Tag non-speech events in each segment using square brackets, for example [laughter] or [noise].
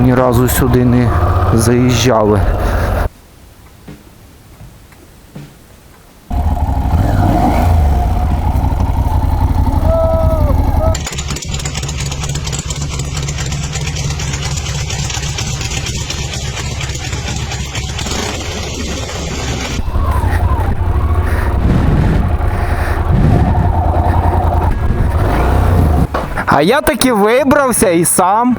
ні разу сюди не заїжджали. А я таки вибрався і сам.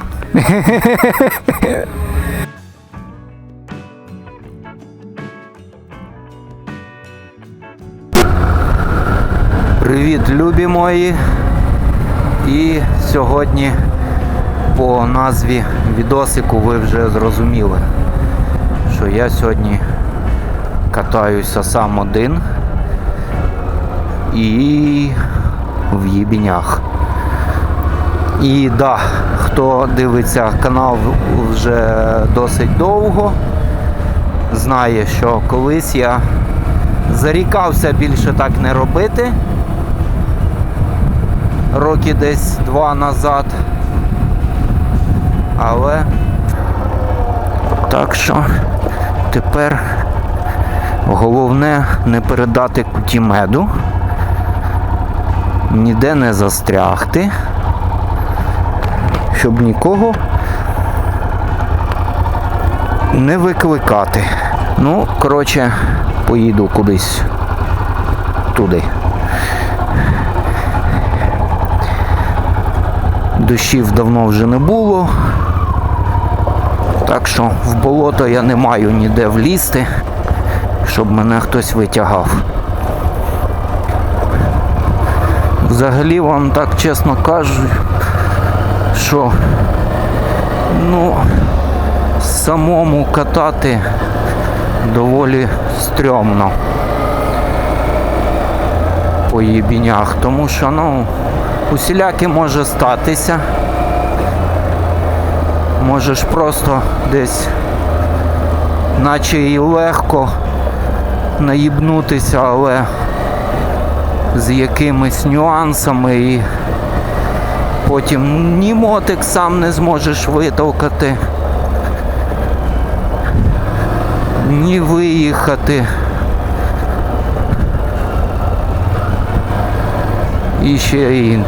Привіт, любі мої. І сьогодні по назві відосику ви вже зрозуміли, що я сьогодні катаюся сам один і в їбінях. І да, хто дивиться канал вже досить довго, знає, що колись я зарікався більше так не робити. Роки десь два назад. Але так що тепер головне не передати куті меду, ніде не застрягти щоб нікого не викликати. Ну, коротше, поїду кудись туди. Дощів давно вже не було. Так що в болото я не маю ніде влізти, щоб мене хтось витягав. Взагалі вам так чесно кажу, що ну, самому катати доволі стрьомно по їбінях, тому що ну, усіляки може статися. Можеш просто десь, наче і легко наїбнутися, але з якимись нюансами і потім ні мотик сам не зможеш витовкати, ні виїхати. І ще і,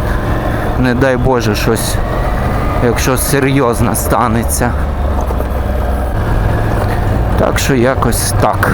не дай Боже, щось, якщо серйозно станеться. Так що якось так.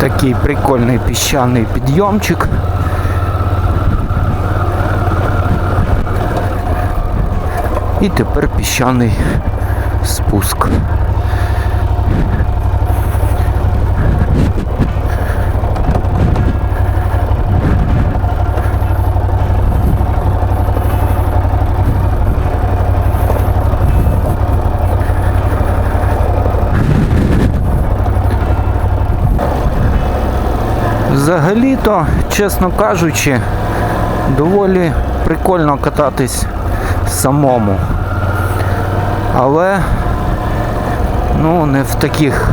Такий прикольний піщаний підйомчик. І тепер піщаний спуск. Взагалі-то, чесно кажучи, доволі прикольно кататись самому. Але ну, не в таких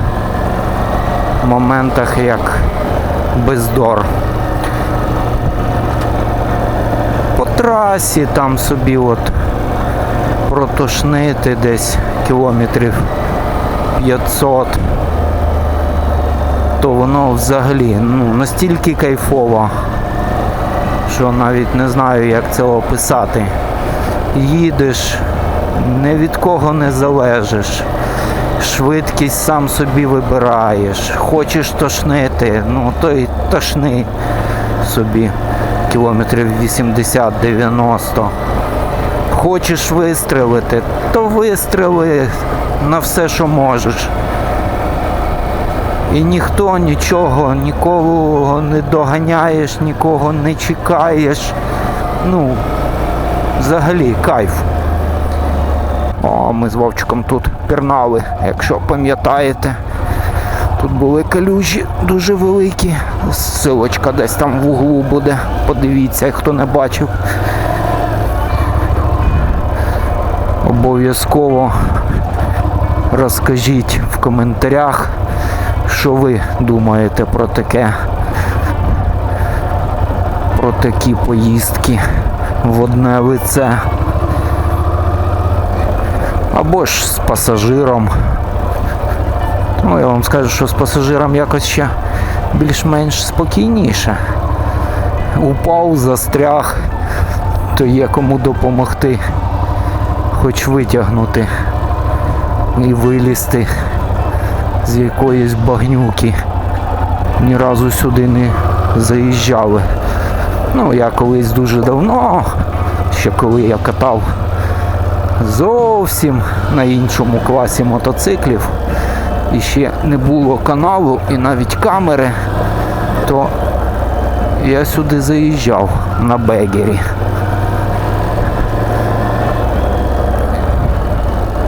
моментах, як бездор. По трасі там собі от протошнити десь кілометрів 500 то воно взагалі ну, настільки кайфово, що навіть не знаю, як це описати. Їдеш, ні від кого не залежиш, швидкість сам собі вибираєш, хочеш тошнити, ну то й тошни собі кілометрів 80-90. Хочеш вистрелити, то вистрели на все, що можеш. І ніхто нічого, нікого не доганяєш, нікого не чекаєш. Ну, взагалі кайф. О, ми з Вовчиком тут пірнали, якщо пам'ятаєте. Тут були калюжі дуже великі. Силочка десь там в углу буде. Подивіться, хто не бачив. Обов'язково розкажіть в коментарях, що ви думаєте про таке. Про такі поїздки в одне лице. Або ж з пасажиром. Ну, я вам скажу, що з пасажиром якось ще більш-менш спокійніше. Упав, застряг, то є кому допомогти, хоч витягнути і вилізти з якоїсь багнюки. Ні разу сюди не заїжджали. Ну, я колись дуже давно, ще коли я катав зовсім на іншому класі мотоциклів і ще не було каналу і навіть камери, то я сюди заїжджав на бегері.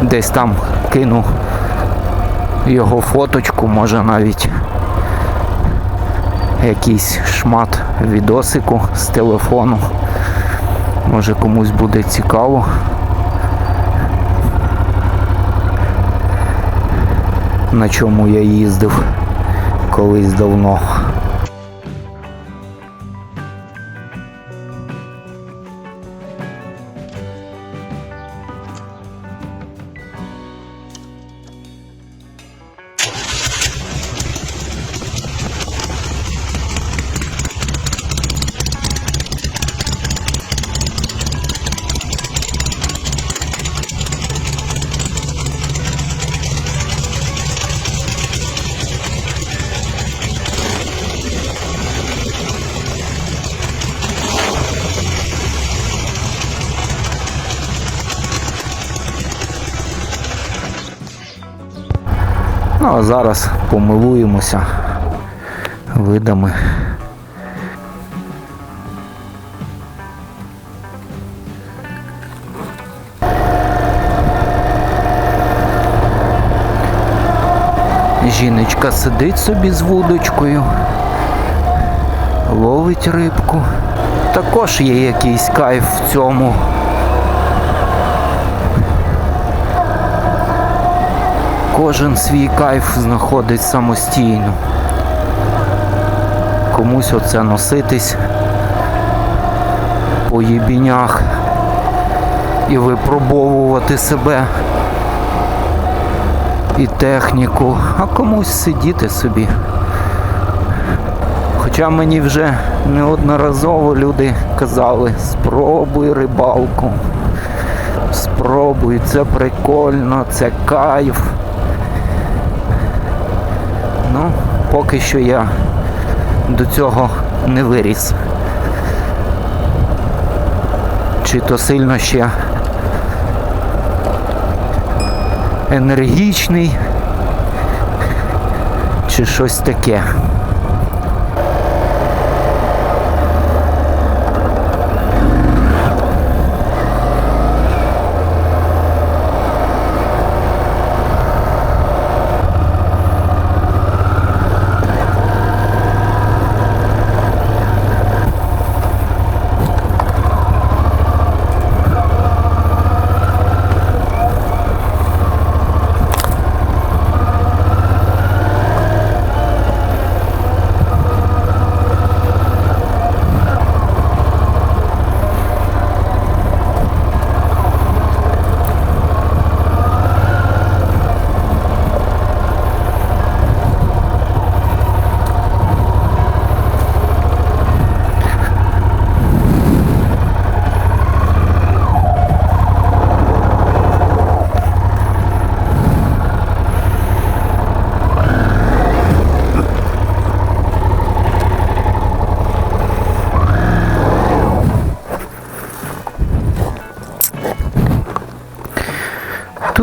Десь там кину його фоточку, може навіть якийсь шмат відосику з телефону. Може комусь буде цікаво. на чому я їздив колись давно. А зараз помилуємося видами. Жіночка сидить собі з вудочкою, ловить рибку. Також є якийсь кайф в цьому. Кожен свій кайф знаходить самостійно. Комусь оце носитись по їбінях і випробовувати себе і техніку, а комусь сидіти собі. Хоча мені вже неодноразово люди казали, спробуй рибалку, спробуй, це прикольно, це кайф. Ну, поки що я до цього не виріс. Чи то сильно ще енергічний, чи щось таке.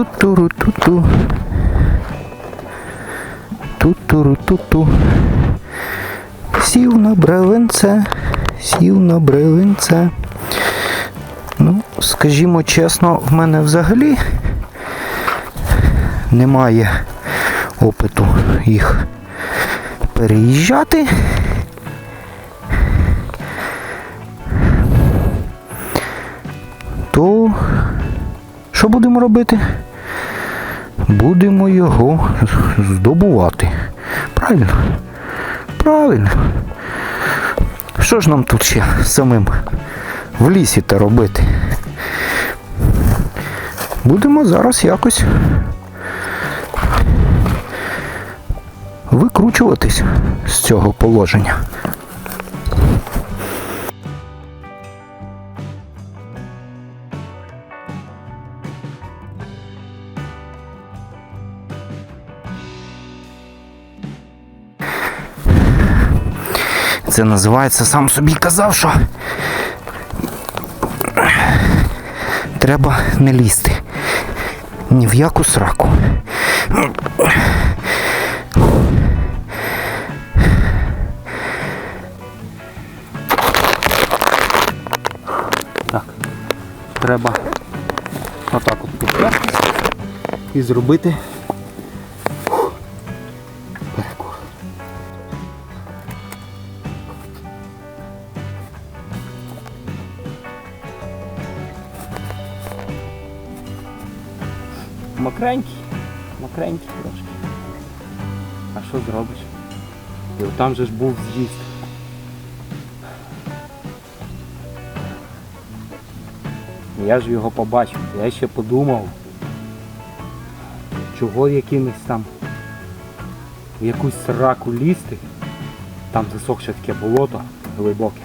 Ту-туру-ту-ту. Ту-туру-ту-ту. Сів на бревенце, сів на бревенце. Ну, скажімо чесно, в мене взагалі немає опиту їх переїжджати. То що будемо робити? Будемо його здобувати. Правильно? Правильно. Що ж нам тут ще самим в лісі та робити? Будемо зараз якось викручуватись з цього положення. Це називається сам собі казав, що треба не лізти. Ні в яку сраку. Так, треба отак от підпертись і зробити Мокренький, мокренький трошки. А що зробиш? І там же ж був з'їзд. Я ж його побачив, я ще подумав, чого якимось там в якусь сраку лізти, там засохше таке болото глибоке.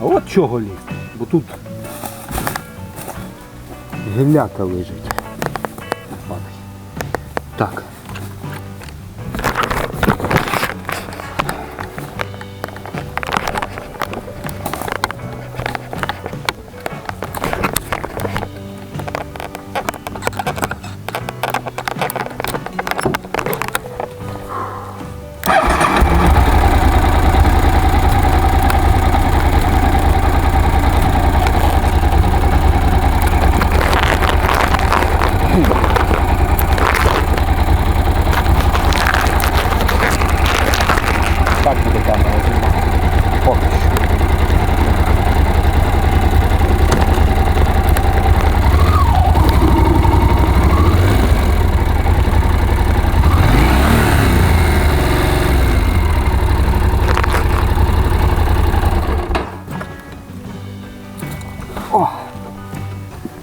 А от чого лізти? Бо тут гілляка лежить. Так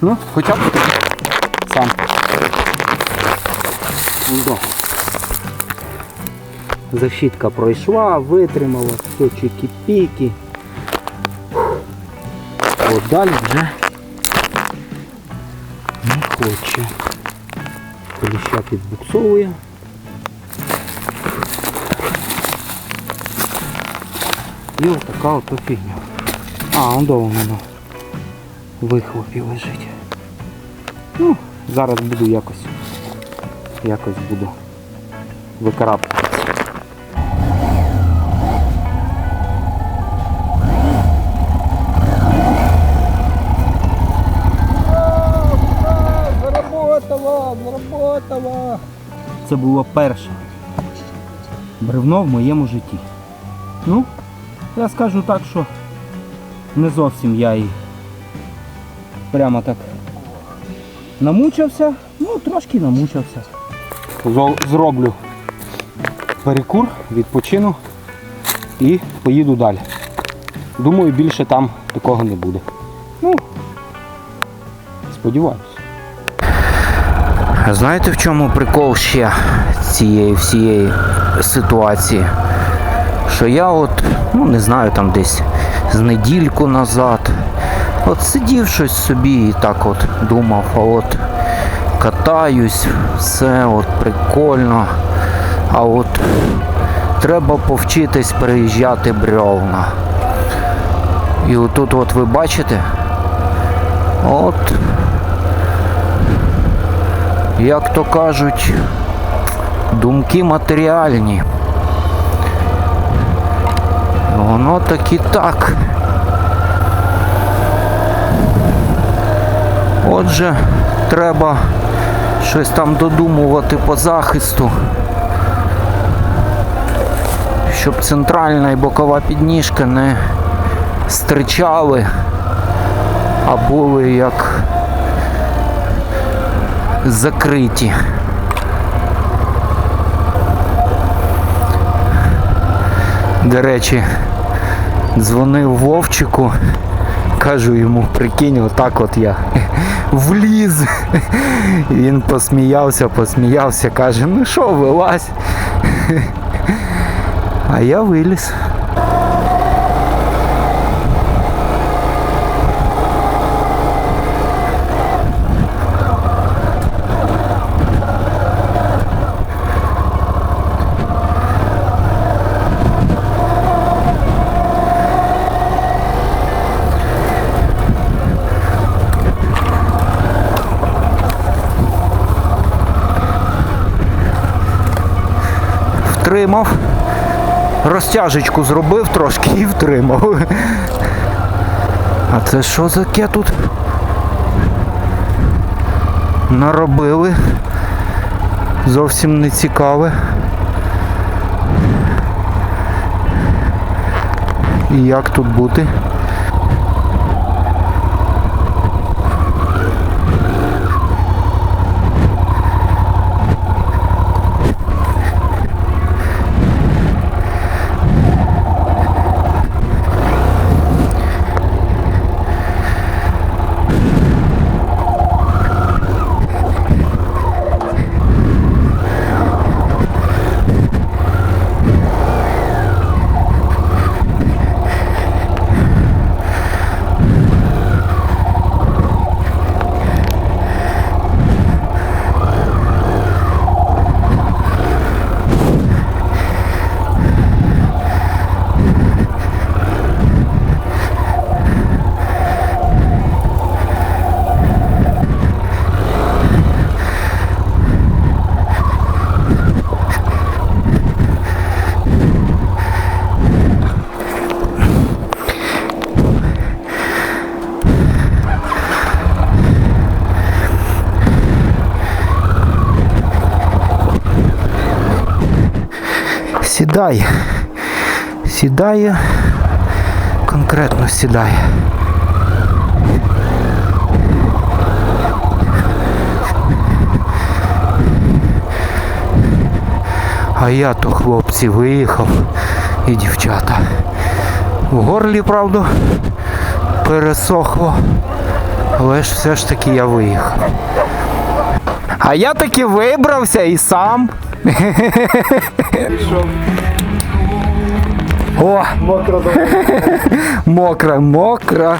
Ну, хоча б сам. Ну, да. Защитка пройшла, витримала, все чики-піки. От далі вже не хоче. Кліща підбуксовує. І отака ото фігня. А, он дома воно в вихлопі лежить. Ну, зараз буду якось якось буду викарабкатися. Заработала, заработала. Це було перше бревно в моєму житті. Ну, я скажу так, що не зовсім я і прямо так намучився, ну трошки намучився. Зроблю перекур, відпочину і поїду далі. Думаю, більше там такого не буде. Ну, сподіваюся. Знаєте в чому прикол ще цієї всієї ситуації? Що я от, ну не знаю, там десь з недільку назад, от сидів щось собі і так от думав, а от катаюсь, все от прикольно. А от треба повчитись переїжджати бревна. І отут от ви бачите, от як то кажуть, думки матеріальні. Воно так і так. Отже, треба щось там додумувати по захисту, щоб центральна і бокова підніжка не стричали, а були як закриті. До речі, дзвонив Вовчику, кажу йому, прикинь, отак от я [laughs] вліз. Він посміявся, посміявся, каже, ну що, вилазь. [laughs] А я виліз. Втримав. Розтяжечку зробив трошки і втримав. А це що за ке тут? Наробили. Зовсім не цікаве. І як тут бути? Сідає. Сідає. Конкретно сідає. А я то хлопці виїхав і дівчата. В горлі, правда, пересохло. Але ж все ж таки я виїхав. А я таки вибрався і сам. [laughs] О! Мокро, Мокра, [laughs] мокра.